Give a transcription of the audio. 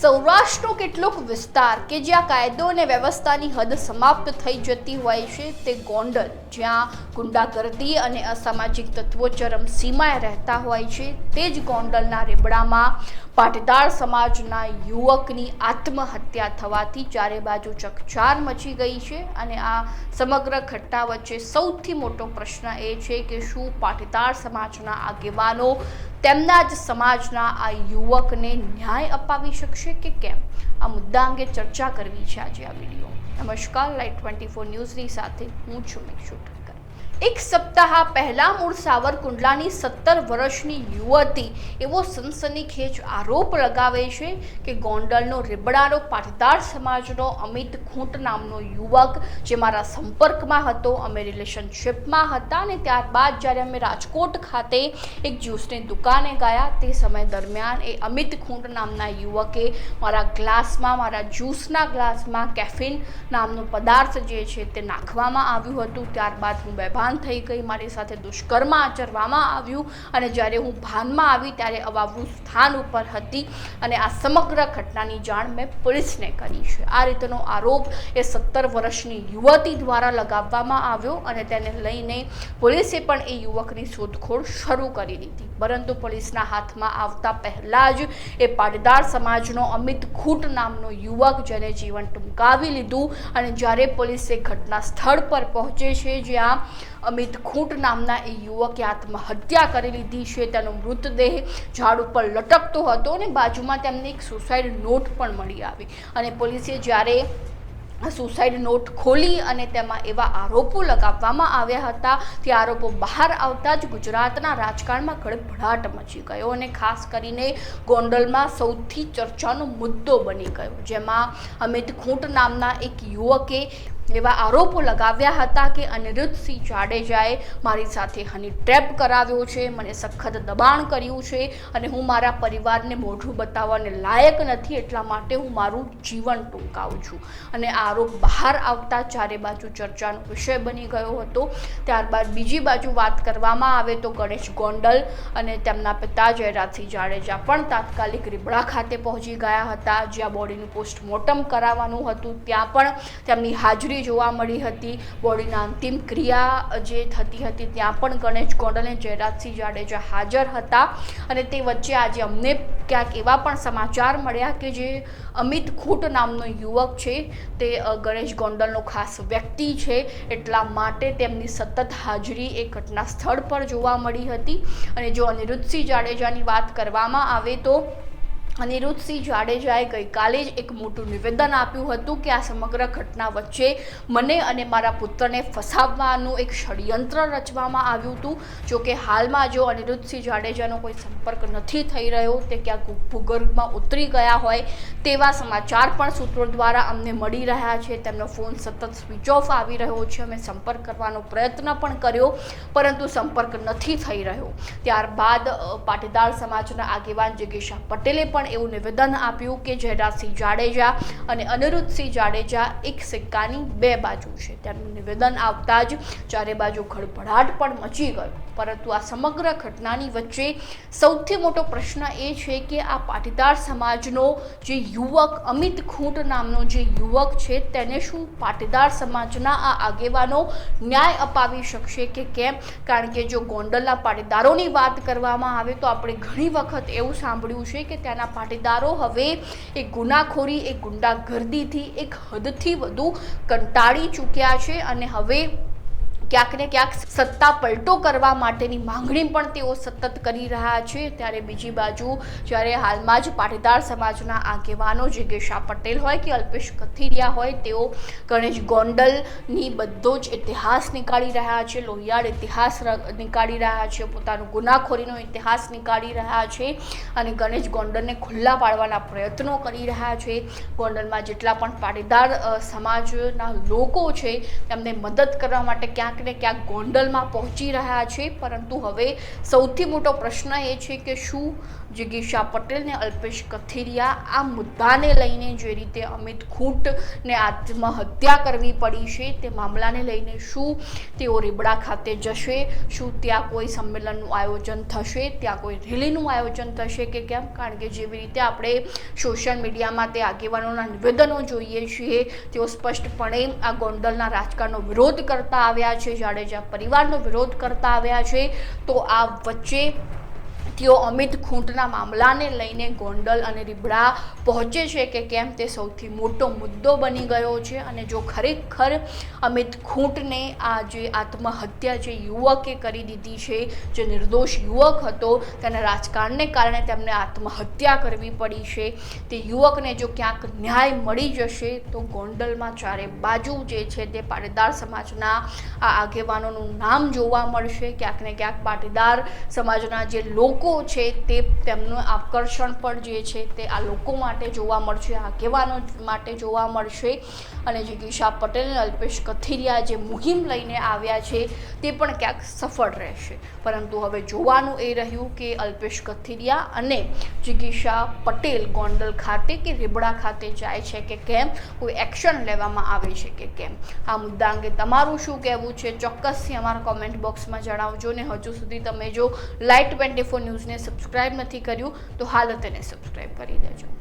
સૌરાષ્ટ્રનો કેટલોક વિસ્તાર કે જ્યાં કાયદો અને વ્યવસ્થાની હદ સમાપ્ત થઈ જતી હોય છે તે ગોંડલ, જ્યાં ગુંડાગર્દી અને અસામાજિક તત્વો ચરમસીમાએ રહેતા હોય છે. તે જ ગોંડલના રેબડામાં પાટીદાર સમાજના યુવકની આત્મહત્યા થવાથી ચારે બાજુ ચકચાર મચી ગઈ છે અને આ સમગ્ર ઘટના વચ્ચે સૌથી મોટો પ્રશ્ન એ છે કે શું પાટીદાર સમાજના આગેવાનો તેમના જ સમાજના આ યુવકને ન્યાય અપાવી શકશે કે કેમ? આ મુદ્દા અંગે ચર્ચા કરવી છે આજે આ વીડિયો. નમસ્કાર લાઈટ ટ્વેન્ટી ફોર ન્યૂઝની સાથે હું છું મિક્ષુ ઠક્કર એક સપ્તાહ પહેલા મૂળ સાવરકુંડલાની સત્તર વર્ષની યુવતી એવો સનસનીખેજ આરોપ લગાવે છે કે ગોંડલનો રીબડાનો પાટીદાર સમાજનો અમિત ખૂંટ નામનો યુવક, જે મારા સંપર્કમાં હતો, અમે રિલેશનશિપમાં હતા અને ત્યારબાદ જ્યારે અમે રાજકોટ ખાતે એક જ્યુસની દુકાને ગયા, તે સમય દરમિયાન એ અમિત ખૂંટ નામના યુવકે મારા ગ્લાસમાં, મારા જ્યુસના ગ્લાસમાં કેફિન નામનો પદાર્થ જે છે તે નાખવામાં આવ્યું હતું. ત્યારબાદ હું બેભાન થઈ ગઈ મારી સાથે દુષ્કર્મ આચરવામાં આવ્યું અને જ્યારે હું ભાનમાં આવી ત્યારે અવાવરું સ્થાન ઉપર હતી અને આ સમગ્ર ઘટનાની જાણ મેં પોલીસને કરી છે. આ રીતનો આરોપ એ સત્તર વર્ષની યુવતી દ્વારા લગાવવામાં આવ્યો અને તેને લઈને પોલીસે પણ એ યુવકની શોધખોળ શરૂ કરી દીધી. પરંતુ પોલીસના હાથમાં આવતા પહેલાં જ એ પાટીદાર સમાજનો અમિત ખૂટ નામનો યુવક જેને જીવન ટૂંકાવી લીધું અને જ્યારે પોલીસે ઘટના સ્થળ પર પહોંચે છે જ્યાં અમિત ખૂંટ નામના એ યુવકે આત્મહત્યા કરી લીધી છે. તેનો મૃતદેહ ઝાડ ઉપર લટકતો હતો અને બાજુમાં તેમને એક સુસાઇડ નોટ પણ મળી આવી. અને પોલીસે જ્યારે સુસાઇડ નોટ ખોલી અને તેમાં એવા આરોપો લગાવવામાં આવ્યા હતા, તે આરોપો બહાર આવતા જ ગુજરાતના રાજકારણમાં ગડભડાટ મચી ગયો અને ખાસ કરીને ગોંડલમાં સૌથી ચર્ચાનો મુદ્દો બની ગયો, જેમાં અમિત ખૂંટ નામના એક યુવકે એવા આરોપો લગાવ્યા હતા કે અનિરુદ્ધસિંહ જાડેજાએ મારી સાથે હની ટ્રેપ કરાવ્યો છે, મને સખત દબાણ કર્યું છે અને હું મારા પરિવારને મોઢું બતાવવાને લાયક નથી એટલા માટે હું મારું જીવન ટૂંકાવું છું. અને આરોપ બહાર આવતા ચારે બાજુ ચર્ચાનો વિષય બની ગયો હતો. ત્યારબાદ બીજી બાજુ વાત કરવામાં આવે તો ગણેશ ગોંડલ અને તેમના પિતા જયરાજસિંહ જાડેજા પણ તાત્કાલિક રીબડા ખાતે પહોંચી ગયા હતા. જ્યાં બોડીનું પોસ્ટમોર્ટમ કરાવવાનું હતું, ત્યાં પણ તેમની હાજરી જોવા મળી હતી. બોડીના અંતિમ ક્રિયા જે થતી હતી ત્યાં પણ ગણેશ ગોંડલ અને જયરાજસિંહ જાડેજા હાજર હતા. અને તે વચ્ચે આજે અમને ક્યાંક એવા પણ સમાચાર મળ્યા કે જે અમિત ખૂટ નામનો યુવક છે, તે ગણેશ ગોંડલનો ખાસ વ્યક્તિ છે. એટલા માટે તેમની સતત હાજરી એ ઘટના સ્થળ પર જોવા મળી હતી. અને જો અનિરુદ્ધસિંહ જાડેજાની વાત કરવામાં આવે તો અનિરુદ્ધસિંહ જાડેજાએ ગઈકાલે જ એક મોટું નિવેદન આપ્યું હતું કે આ સમગ્ર ઘટના વચ્ચે મને અને મારા પુત્રને ફસાવવાનું એક ષડયંત્ર રચવામાં આવ્યું હતું. જો કે હાલમાં જો અનિરુદ્ધસિંહ જાડેજાનો કોઈ સંપર્ક નથી થઈ રહ્યો, તે ક્યાંક ભૂગર્ભમાં ઉતરી ગયા હોય તેવા સમાચાર પણ સૂત્રો દ્વારા અમને મળી રહ્યા છે. તેમનો ફોન સતત સ્વિચ ઓફ આવી રહ્યો છે. અમે સંપર્ક કરવાનો પ્રયત્ન પણ કર્યો, પરંતુ સંપર્ક નથી થઈ રહ્યો. ત્યારબાદ પાટીદાર સમાજના આગેવાન જગેશા પટેલે પણ એવું નિવેદન આપ્યું કે જયરાજસિંહ જાડેજા અને અનિરુદ્ધસિંહ જાડેજા એક સિક્કાની બે બાજુ છે. તેમનું નિવેદન આવતા જ ચારે બાજુ ખળભળાટ પણ મચી ગયો. પરંતુ આ સમગ્ર ઘટનાની વચ્ચે સૌથી મોટો પ્રશ્ન એ છે કે આ પાટીદાર સમાજનો જે યુવક અમિત ખૂંટ નામનો જે યુવક છે, તેને શું પાટીદાર સમાજના આ આગેવાનો ન્યાય અપાવી શકશે કે કેમ? કારણ કે જો ગોંડલના પાટીદારોની વાત કરવામાં આવે તો આપણે ઘણી વખત એવું સાંભળ્યું છે કે ત્યાંના પાટીદારો હવે એ ગુનાખોરી એ ગુંડાગર્દીથી, એક હદથી વધુ કંટાળી ચૂક્યા છે અને હવે ક્યાંક ને ક્યાંક સત્તા પલટો કરવા માટેની માંગણી પણ તેઓ સતત કરી રહ્યા છે. ત્યારે બીજી બાજુ જ્યારે હાલમાં જ પાટીદાર સમાજના આગેવાનો જિગેશા પટેલ હોય કે અલ્પેશ કથિરિયા હોય, તેઓ ગણેશ ગોંડલની બધો જ ઇતિહાસ નીકાળી રહ્યા છે, લોહિયાળ ઇતિહાસ નીકાળી રહ્યા છે, પોતાનું ગુનાખોરીનો ઇતિહાસ નીકાળી રહ્યા છે અને ગણેશ ગોંડલને ખુલ્લા પાડવાના પ્રયત્નો કરી રહ્યા છે. ગોંડલમાં જેટલા પણ પાટીદાર સમાજના લોકો છે, તેમને મદદ કરવા માટે ક્યાંક ને ક્યાંક ગોંડલમાં પહોંચી રહ્યા છે. પરંતુ હવે સૌથી મોટો પ્રશ્ન એ છે કે શું જિગીશા પટેલ ને અલ્પેશ કથિરિયા આ મુદ્દાને લઈને જે રીતે અમિત ખૂંટને આત્મહત્યા કરવી પડી છે તે મામલાને લઈને શું તેઓ રીબડા ખાતે જશે? શું ત્યાં કોઈ સંમેલનનું આયોજન થશે? ત્યાં કોઈ રેલીનું આયોજન થશે કે કેમ? કારણ કે જેવી રીતે આપણે સોશિયલ મીડિયામાં તે આગેવાનોના નિવેદનો જોઈએ છીએ, તેઓ સ્પષ્ટપણે આ ગોંડલના રાજકારણનો વિરોધ કરતા આવ્યા છે. જાડેજા પરિવારનો વિરોધ કરતા આવ્યા છે. તો આ વચ્ચે તેઓ અમિત ખૂંટના મામલાને લઈને ગોંડલ અને રીબડા પહોંચે છે કે કેમ તે સૌથી મોટો મુદ્દો બની ગયો છે. અને જો ખરેખર અમિત ખૂંટને આ જે આત્મહત્યા જે યુવકે કરી દીધી છે, જે નિર્દોષ યુવક હતો, તેના રાજકારણને કારણે તેમને આત્મહત્યા કરવી પડી છે. તે યુવકને જો ક્યાંક ન્યાય મળી જશે, તો ગોંડલમાં ચારે બાજુ જે છે તે પાટીદાર સમાજના આ આગેવાનોનું નામ જોવા મળશે. ક્યાંક ને ક્યાંક પાટીદાર સમાજના જે લોકો છે તે તેમનું આકર્ષણ પણ જે છે તે આ લોકો માટે જોવા મળશે આગેવાનો માટે જોવા મળશે. અને જિગીશા પટેલ અને અલ્પેશ કથિરિયા જે મુહિમ લઈને આવ્યા છે તે પણ ક્યાંક સફળ રહેશે. પરંતુ હવે જોવાનું એ રહ્યું કે અલ્પેશ કથિરિયા અને જિગીશા પટેલ ગોંડલ ખાતે કે રીબડા ખાતે જાય છે કે કેમ? કોઈ એક્શન લેવામાં આવે છે કે કેમ? આ મુદ્દા અંગે તમારું શું કહેવું છે? ચોક્કસથી અમારા કોમેન્ટ બોક્સમાં જણાવજો ને હજુ સુધી તમે જો લાઇટ ટ્વેન્ટી ફોર ન્યૂઝને સબસ્ક્રાઇબ નથી કર્યું તો હાલ તેને સબસ્ક્રાઇબ કરી દેજો.